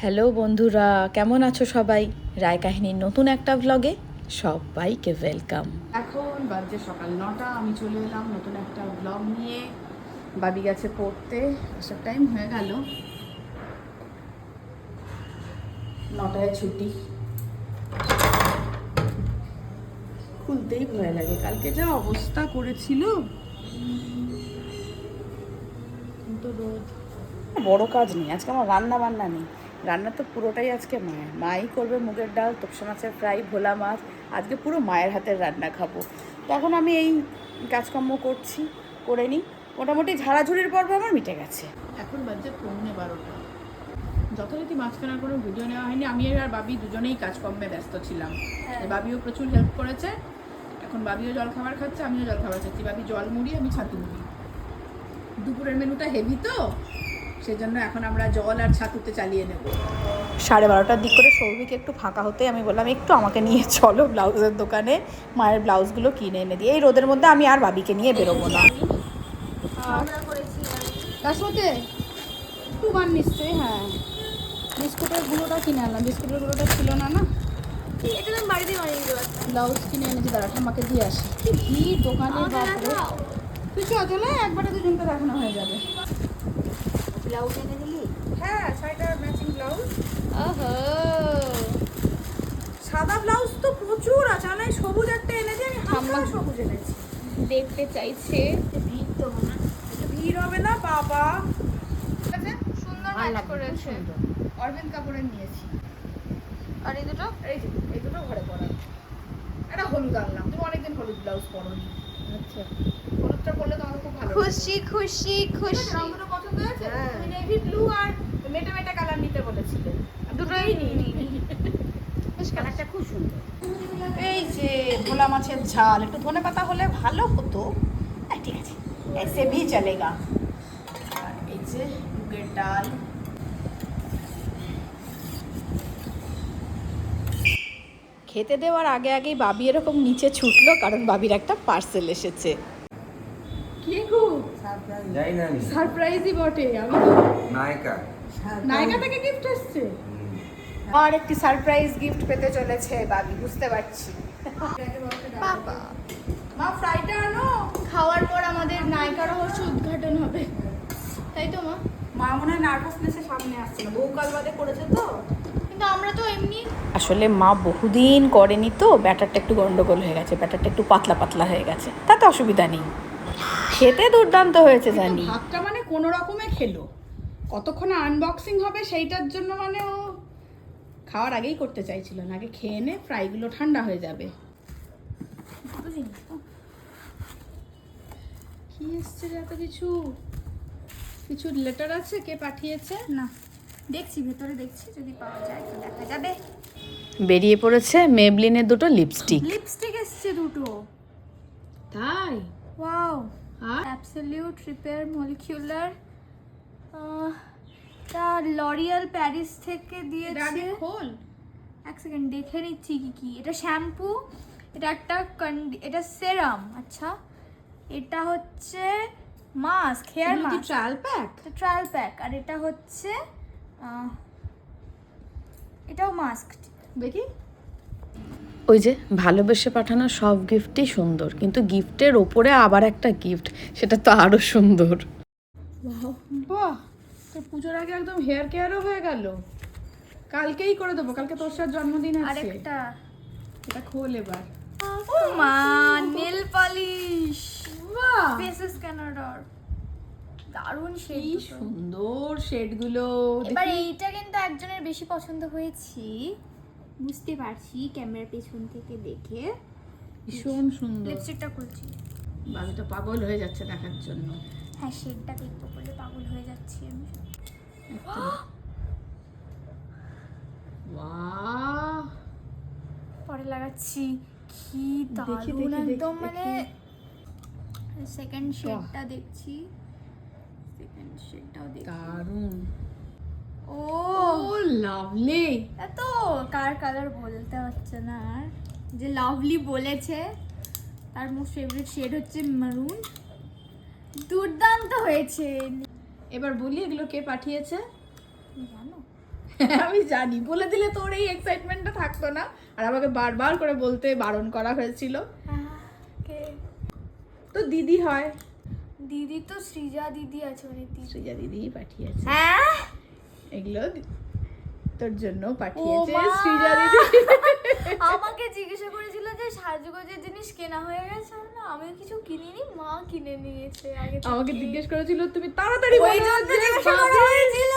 Hello বন্ধুরা, কেমন আছো সবাই? রায় কাহিনীর নতুন একটা ভ্লগে সবাইকে ওয়েলকাম এখন বাজে সকাল নটা, আমি চলে এলাম নতুন একটা ব্লগ নিয়ে। বাবি গেছে পড়তে, আসার টাইম হয়ে গেল। নটায় ছুটি। খুলতেই ভয় লাগে। কালকে যা অবস্থা করেছিল। বড় কাজ নেই, আজকে আমার রান্না বান্না নেই। রান্না তো পুরোটাই আজকে মায়ের। মাই করবে মুগের ডাল তোপসা মাছের ফ্রাই ভোলা মাছ। আজকে পুরো মায়ের হাতের রান্না খাব। তো এখন আমি এই কাজকর্ম করছি করে নিই। মোটামুটি ঝাড়াঝুড়ির পর্ব আমার মিটে গেছে। এখন বাজে পৌনে বারোটা। যথারীতি মাঝখানে কোনো ভিডিও নেওয়া হয়নি। আমি আর বাবি দুজনেই কাজকর্মে ব্যস্ত ছিলাম। এই বাবিও প্রচুর হেল্প করেছে। এখন বাবিও জল খাবার খাচ্ছে আমিও জল খাবার খাচ্ছি। বাবি জল মুড়ি আমি ছাতু মুড়ি। দুপুরের মেনুটা হেভি তো? সেজন্য এখন আমরা জল আর ছাতুতে চালিয়ে নেব। সাড়ে বারোটার দিক করে সৌভিকে একটু ফাঁকা হতে আমি বললাম একটু আমাকে নিয়ে চলো ব্লাউজের দোকানে মায়ের ব্লাউজগুলো কিনে এনে দিই এই রোদের মধ্যে আমি আর বাবিকে নিয়ে বেরোবো না। একটু মান নিশ্চয়ই হ্যাঁ। বিস্কুটের গুঁড়োটা কিনে আনলাম। বিস্কুটের গুঁড়োটা ছিল না না? এটা তুমি বাড়িতে বানিয়ে দিতে পারছ। ব্লাউজ কিনে এনেছি দাঁড়া ঠাম্মাকে দিয়ে আসি। কি ভিড় দোকানে বাপরে। একবারে দুজনকে দেখানো হয়ে যাবে। ব্লাউজ এনে দিলি? হ্যাঁ শাড়িটার ম্যাচিং ব্লাউজ ওহো। সাদা ব্লাউজ তো প্রচুর আছে আমি সবুজ একটা এনেছি আমি হালকা সবুজ এনেছি। দেখতে চাইছে। ভিড় তো একটু ভিড় হবে না বাবা। ঠিক আছে সুন্দর ম্যাচ করেছে। অরবিন্দ কাপুরের নিয়েছি। আর এই দুটো? এই এই দুটো ঘরে পরা। এটা হলুদ আনলাম তুমি অনেকদিন হলুদ ব্লাউজ পরোনি। আচ্ছা। হলুদটা পরলে তোমাকে খুব ভালো খুশি খুশি খুশি। রং দুটো পছন্দ হয়েছে? হ্যাঁ। নেভি ব্লু আর মেটা মেটা কালার নিতে বলেছিলে। দুটোই নিই বেশ কালারটা খুব সুন্দর। এই যে ভোলা মাছের ঝাল একটু ধনে পাতা হলে ভালো হতো। হ্যাঁ ঠিক আছে। এসে ভি চলেগা এই যে মুগের ডাল। খেতে দেওয়ার আগে আগেই বাবি এরকম নিচে ছুটলো কারণ বাবির একটা পার্সেল এসেছে। গো না আমি। সারপ্রাইজই বটে আমি নায়িকা। নায়িকা থেকে গিফট হুম। আর একটি সারপ্রাইজ গিফট পেতে চলেছে বাবি বুঝতে পারছি। বাবা। মা ফ্রাইটা আনো। খাওয়ার পর আমাদের নায়িকা রহস্য উদ্ঘাটন হবে। তাই তো মা? মা মনে হয় নার্ভাসনেসে সামনে আসছে না বহু কাল বাদে করেছে তো। কিন্তু আমরা তো এমনি আসলে মা বহুদিন করেনি তো ব্যাটারটা একটু গন্ডগোল হয়ে গেছে ব্যাটারটা একটু পাতলা পাতলা হয়ে গেছে। তাতে অসুবিধা নেই। খেতে দুর্দান্ত হয়েছে জানি। ভাতটা মানে কোনো রকমে খেলো। কতক্ষণ আনবক্সিং হবে সেইটার জন্য মানে ও খাওয়ার আগেই করতে চাইছিল না আগে খেয়ে নে ফ্রাইগুলো ঠান্ডা হয়ে যাবে। দুটো জিনিস তো। কি এসছে এত কিছু? কিছু লেটার আছে কে পাঠিয়েছে? না। দেখছি ভেতরে দেখছি যদি পাওয়া যায় তো দেখা যাবে। বেরিয়ে পড়েছে মেবলিনের দুটো লিপস্টিক লিপস্টিক এসছে দুটো। তাই? ওয়াও আর অ্যাবসলিউট রিপেয়ার মলিকিউলার তা লরিয়াল প্যারিস থেকে দিয়েছে। খোল। এক সেকেন্ড দেখে নিচ্ছি কি কি। এটা শ্যাম্পু এটা একটা কন্ডি এটা সেরাম আচ্ছা। এটা হচ্ছে mask hair mask trial pack trial pack আর এটা হচ্ছে এটাও মাস্ক দেখি। ওই যে ভালোবেসে পাঠানো সব গিফটই সুন্দর কিন্তু গিফটের ওপরে আবার একটা গিফট সেটা তো আরও সুন্দর। বাহ পুজোর আগে একদম হেয়ার কেয়ারও হয়ে গেল। কালকেই করে দেবো কালকে তোর সাথে জন্মদিন আছে। আরেকটা। এটা খোল এবার। ও মা নেল পলিশ বাহ। ফেস স্ক্যানার দারুণ কি শেড সুন্দর শেডগুলো এবার এইটা কিন্তু একজনের বেশি পছন্দ হয়েছে। বুঝতে পারছি ক্যামেরার পেছন থেকে দেখে। ভীষণ সুন্দর। লিপস্টিকটা খুলছি। বাবিটা পাগল হয়ে যাচ্ছে দেখার জন্য। হ্যাঁ শেডটা দেখব বলে পাগল হয়ে যাচ্ছি আমি। পরে লাগাচ্ছি। কি দেখি, দারুণ একদম মানে সেকেন্ড শেডটা দেখছি। সেকেন্ড শেডটাও দেখছি। দারুণ। ও লাভলি এত কার কালার বলতে হচ্ছে না আর। যে লাভলি বলেছে তার মোস্ট ফেভারিট শেড হচ্ছে মারুন দুর্দান্ত হয়েছে। এবার বলি এগুলো কে পাঠিয়েছে? জানো? আমি জানি বলে দিলে তোর এই এক্সাইটমেন্টটা থাকতো না। আর আমাকে বারবার করে বলতে বারণ করা হয়েছিল। কে? তো দিদি হয়। দিদি তো সৃজা দিদি আছে মানে সৃজা দিদিই পাঠিয়েছে। হ্যাঁ? এগুলো তোর জন্য পাঠিয়েছে সৃজা দিদি। আমাকে জিজ্ঞাসা করেছিল যে সাজগোজের জিনিস কেনা হয়ে গেছে বললাম, আমি কিছু কিনিনি মা কিনে নিয়েছে আগে আমাকে জিজ্ঞেস করেছিল তুমি তাড়াতাড়ি ওই জন্য জিজ্ঞাসা করা হয়েছিল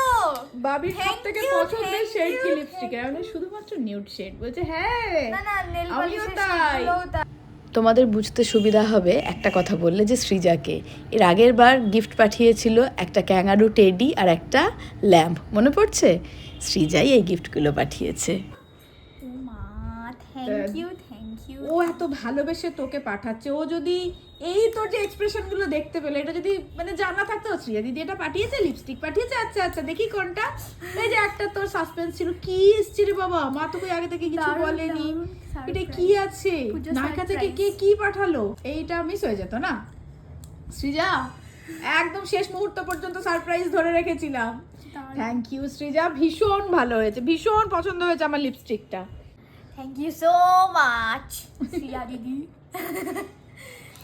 বাবির সব থেকে পছন্দের শেড কি লিপস্টিক আমি শুধুমাত্র নিউড শেড বলছে হ্যাঁ না না নেল পলিশের তাই। তোমাদের বুঝতে সুবিধা হবে একটা কথা বললে যে সৃজাকে। এর আগের বার গিফট পাঠিয়েছিল একটা ক্যাঙ্গারু টেডি আর একটা ল্যাম্প। মনে পড়ছে? সৃজাই এই গিফটগুলো পাঠিয়েছে। মা থ্যাংক ইউ ও এত ভালোবেসে তোকে পাঠাচ্ছে। ও যদি এই তোর যে এক্সপ্রেশনগুলো দেখতে পেলে এটা যদি মানে জানা থাকতো শ্রিয়া দিদি এটা পাঠিয়েছে লিপস্টিক পাঠিয়েছে আচ্ছা আচ্ছা দেখি কোনটা। এই যে একটা তোর সাসপেন্স ছিল কি এসছে রে বাবা? মা তোকে আগে থেকে কিছু বলেনি। এটা কি আছে? নায়িকা থেকে কে কি পাঠালো? এইটা মিস হয়ে যেত না? সৃজা একদম শেষ মুহূর্ত পর্যন্ত সারপ্রাইজ ধরে রেখেছিলাম। থ্যাংক ইউ সৃজা ভীষণ ভালো হয়েছে ভীষণ পছন্দ হয়েছে আমার লিপস্টিকটা thank you so much Shreya দিদি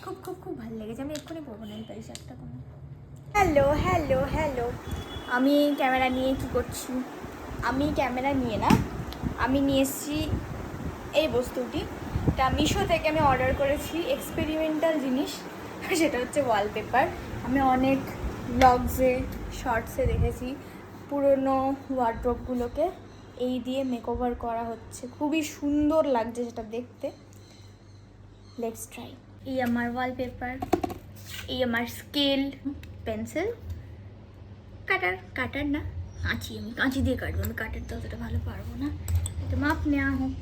খুব খুব খুব ভালো লেগেছে। আমি এক্ষুনি পরবো না এই শার্টটা কোনো হ্যালো হ্যালো হ্যালো আমি ক্যামেরা নিয়ে কি করছি? আমি ক্যামেরা নিয়ে না আমি নিয়ে এসেছি এই বস্তুটি। এটা মিশো থেকে আমি অর্ডার করেছি এক্সপেরিমেন্টাল জিনিস সেটা হচ্ছে ওয়ালপেপার আমি অনেক ব্লগসে শর্টসে দেখেছি পুরনো ওয়ার্ড্রপগুলোকে এই দিয়ে মেকওভার করা হচ্ছে। খুবই সুন্দর লাগছে সেটা দেখতে। লেটস ট্রাই এই আমার ওয়ালপেপার এই আমার স্কেল পেন্সিল কাটার কাটার না, কাঁচি আমি, কাঁচি দিয়ে কাটবো। আমি কাটার তো অতটা ভালো পারব না। এটা মাপ নেওয়া হোক।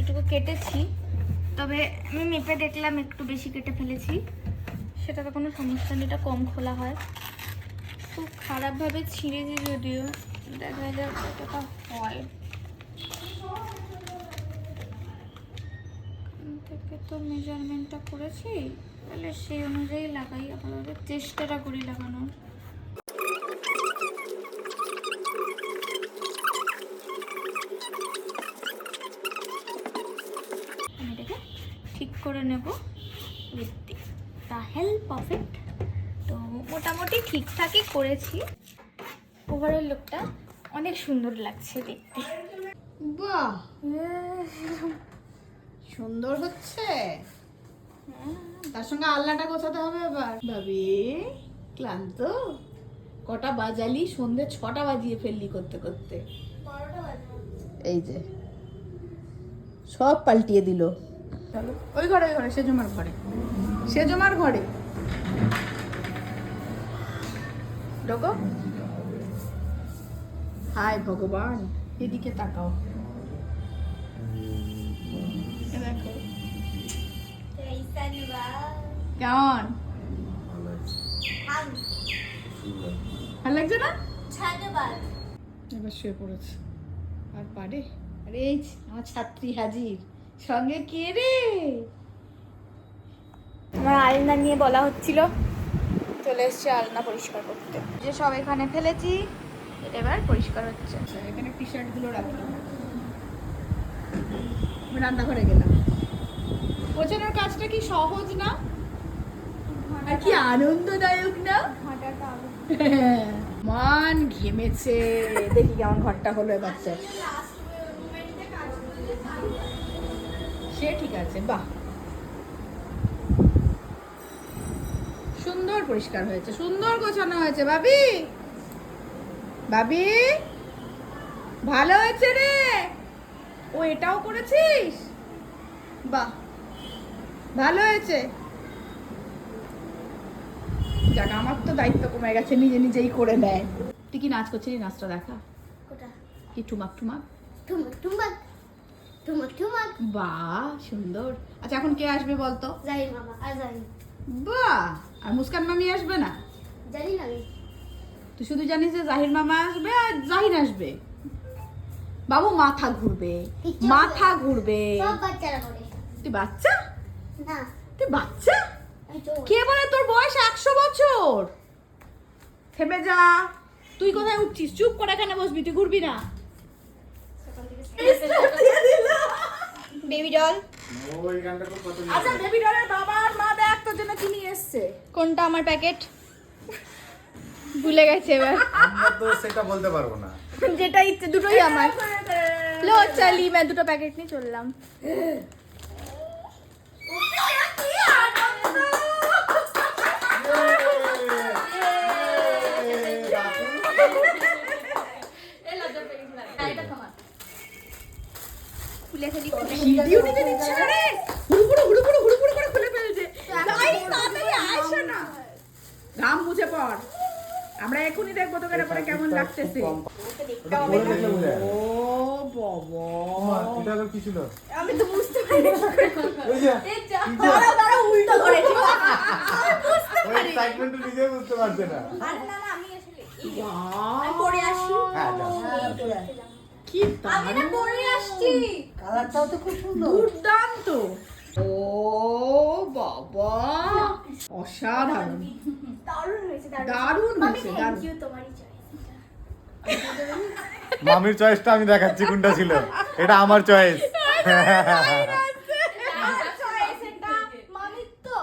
এইটুকু কেটেছি, তবে আমি মেপে দেখলাম একটু বেশি কেটে ফেলেছি। সেটা তো কোনো সমস্যা নেই, এটা কম খোলা হয়। খুব খারাপভাবে ছিঁড়েছি যদিও, দেখা যাক কতটা হয়। থেকে তো মেজারমেন্টটা করেছি, তাহলে সেই অনুযায়ী লাগাই, আপাতত চেষ্টাটা করি লাগানোর আমি এটাকে ঠিক করে নেব with the help of it তো মোটামুটি ঠিকঠাকই করেছি। ওভারঅল লুকটা অনেক সুন্দর লাগছে দেখতে। বাহ! সুন্দর হচ্ছে? তার সঙ্গে আল্লাটা গোছাতে হবে এবার। ভাবি ক্লান্ত? কটা বাজালি? সন্ধে ছটা বাজিয়ে ফেললি করতে করতে। এই যে সব পাল্টিয়ে দিল। চলো ওই ঘরে ওই ঘরে, সেজমার ঘরে। সেজমার ঘরে। ঢোকো হায় ভগবান, এদিকে তাকাও। দেখো। ভালো লাগছে না? শুয়ে পড়েছে। আর পারে? আরে এই আমার ছাত্রী হাজির। সঙ্গে কে রে? আমার আলনা নিয়ে বলা হচ্ছিল। চলে এসছে আলনা পরিষ্কার করতে। যে সব এখানে ফেলেছি এটা এবার পরিষ্কার হচ্ছে। আচ্ছা এখানে টি শার্টগুলো রাখি রান্নাঘরে গেলাম। গোছানোর কাজটা কি সহজ না? আর কি আনন্দদায়ক না? মান ঘেমেছে। দেখি কেমন ঘরটা হলো এবার সে ঠিক আছে বাহ। সুন্দর পরিষ্কার হয়েছে সুন্দর গোছানো হয়েছে বাবি বাবি ভালো হয়েছে রে। ও এটাও করেছিস? বাহ ভালো হয়েছে। যাক আমার তো দায়িত্ব কমে গেছে নিজে নিজেই করে নেয়। তুই কি নাচ করছিলি? নাচটা দেখা। কি ঠুমাক ঠুমাক? ঠুমক ঠুমক ঠুমক ঠুমক বাহ সুন্দর। আচ্ছা এখন কে আসবে বলতো? যাই মামা আর জানি বাহ আর মুস্কান মামি আসবে না? জানি না তুই শুধু জানিস যে জাহির মামা আসবে আর আসবে। বাবু মাথা ঘুরবে মাথা ঘুরবে। তুই বাচ্চা? না। তুই বাচ্চা? কে বলে তোর বয়স একশো বছর? থেমে যা। তুই কোথায় উঠছিস? চুপ করে এখানে বসবি? তুই ঘুরবি না। বেবি ডল আচ্ছা বেবি ডলের বাবা আর মা দেখ তোর জন্য কি নিয়ে এসছে। কোনটা আমার প্যাকেট ভুলে গেছে এবার। আমরা তো সেটা বলতে পারব না। যেটা ইচ্ছে দুটোই আমার। লো চালি मैं দুটো প্যাকেট নিয়ে চললাম। খুলে ফেলি ভিডিও নিতে দিচ্ছে না রে। হুড়ু হুড়ু হুড়ু হুড়ু হুড়ু হুড়ু করে খুলে ফেলছে। আই তাড়াতাড়ি আয়সা না। ঘাম মুছে পড়। আমরা এখনই দেখব তোকে পরে কেমন লাগতেছে। ও বাবা এটা কি ছিল আমি তো বুঝতে পারি ওই যে দাঁড়া দাঁড়া উল্টো ধরেছি ওই এক্সাইটমেন্ট নিজে বুঝতে পারছে না। আরে না আমি আসলে বাহ, আসি। হ্যাঁ। কি আমি না পরে আসছি। দুর্দান্ত। ও বাবা। অসাধারণ। দারুণ হয়েছে দারুণ হয়েছে, দারুণ। তোমারই চয়েস মামির চয়েসটা আমি দেখাচ্ছি কোনটা ছিল। এটা আমার চয়েস চয়েস এটা মামির তো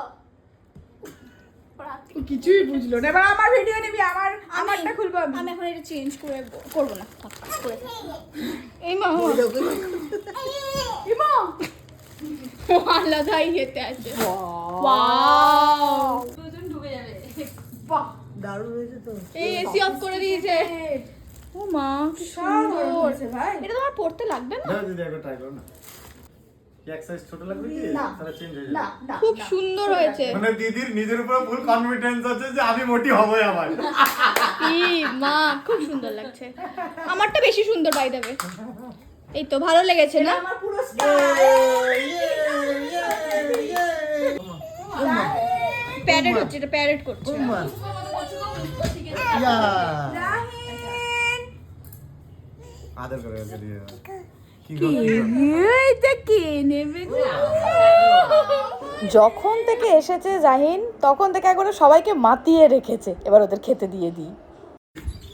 ও কিছুই বুঝলো না। এবার আমার ভিডিও নিবি আমার আমারটা খুলবো আমি। আমি এখন এটা চেঞ্জ করে করব না। করে এই মা। ইমা আলাদা ইয়েতে আছে ওয়াও বাহ। দারুণ হয়েছে তো। এই এসি অফ করে দিয়েছে। ও মা কি সুন্দর ভাই। এটা তোমার পড়তে লাগবে না? দিদি একবার ট্রাই করো না। এক সাইজ ছোট লাগবে কি? না। চেঞ্জ হয়ে যাবে। খুব সুন্দর হয়েছে। মানে দিদির নিজের উপর ফুল কনফিডেন্স আছে যে আমি মোটি হবই আমার ই মা খুব সুন্দর লাগছে। আমারটা বেশি সুন্দর বাই দেবে এই তো ভালো লেগেছে না? আমার পুরো প্যারেড হচ্ছে এটা প্যারেড করছে। আদর করে ওকে দিয়ে দাও। কি এইটা কে নেবে যখন থেকে এসেছে জাহিন তখন থেকে একবারে সবাইকে মাতিয়ে রেখেছে এবার ওদের খেতে দিয়ে দিই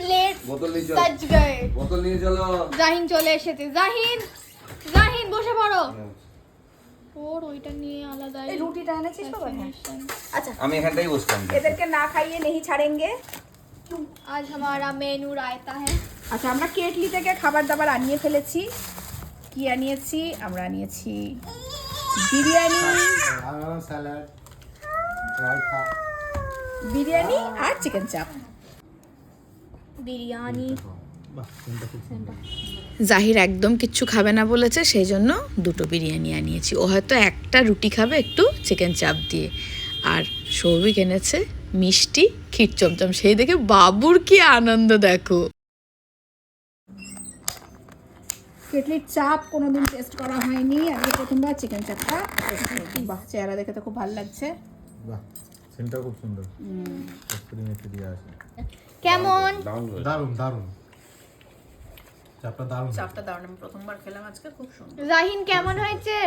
প্লেট বোতল নিয়ে চলো সাজ গয়ে বোতল নিয়ে চলো জাহিন চলে এসেছে জাহিন জাহিন বসে পড়ো ওর ওইটা নিয়ে আলাদা এই রুটিটা এনেছিস বাবা আচ্ছা আমি এখানটাই বসতাম এদেরকে না খাইয়ে নেহি ছাড়েঙ্গে आज हमारा मेनू रायता है আচ্ছা আমরা কেটলি থেকে খাবার দাবার আনিয়ে ফেলেছি কি আনিয়েছি? আমরা আনিয়েছি বিরিয়ানি। বিরিয়ানি আর চিকেন চাপ বিরিয়ানি। জাহির একদম কিচ্ছু খাবে না বলেছে সেই জন্য দুটো বিরিয়ানি আনিয়েছি। ও হয়তো একটা রুটি খাবে একটু চিকেন চাপ দিয়ে। আর সৌভিক এনেছে মিষ্টি ক্ষীর চমচম। সেই দেখে বাবুর কি আনন্দ দেখো। কেটলির চাপ কোনোদিন টেস্ট করা হয়নি। আজকে প্রথমবার চিকেন চাপটা বাহ চেহারা দেখে তো খুব ভালো লাগছে। বাহ সেন্টার খুব সুন্দর। কস্তুরি মেথি দিয়ে আছে কেমন? দারুণ দারুণ চাপটা দারুণ চাপটা দারুণ আমি প্রথমবার খেলাম আজকে খুব সুন্দর। জাহিন কেমন হয়েছে?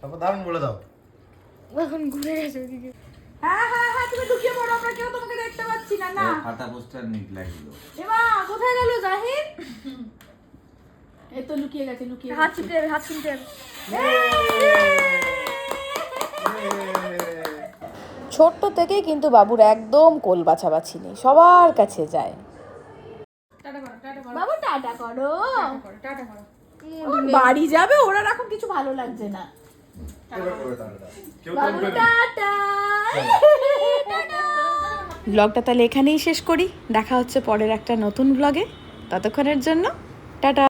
তারপর দারুণ বলে দাও। এখন ঘুরে গেছে ওদিকে হ্যাঁ হ্যাঁ হ্যাঁ তুমি ঢুকিয়ে পড়ো আমরা কেউ তোমাকে দেখতে পাচ্ছি না না। খাতা পোস্টার নিট লাগল। এমা কোথায় গেল জাহির তো লুকিয়ে গেছে লুকিয়ে হাত ছুটে যাবে হাত ছুটে যাবে ছোট্ট থেকেই কিন্তু বাবুর একদম কোল বাছাবাছি নেই সবার কাছে যায়। বাবু টাটা করো। বাড়ি যাবে ওরা এখন কিছু ভালো লাগছে না। টাটা। ব্লগটা তাহলে এখানেই শেষ করি দেখা হচ্ছে পরের একটা নতুন ব্লগে। ততক্ষণের জন্য টাটা।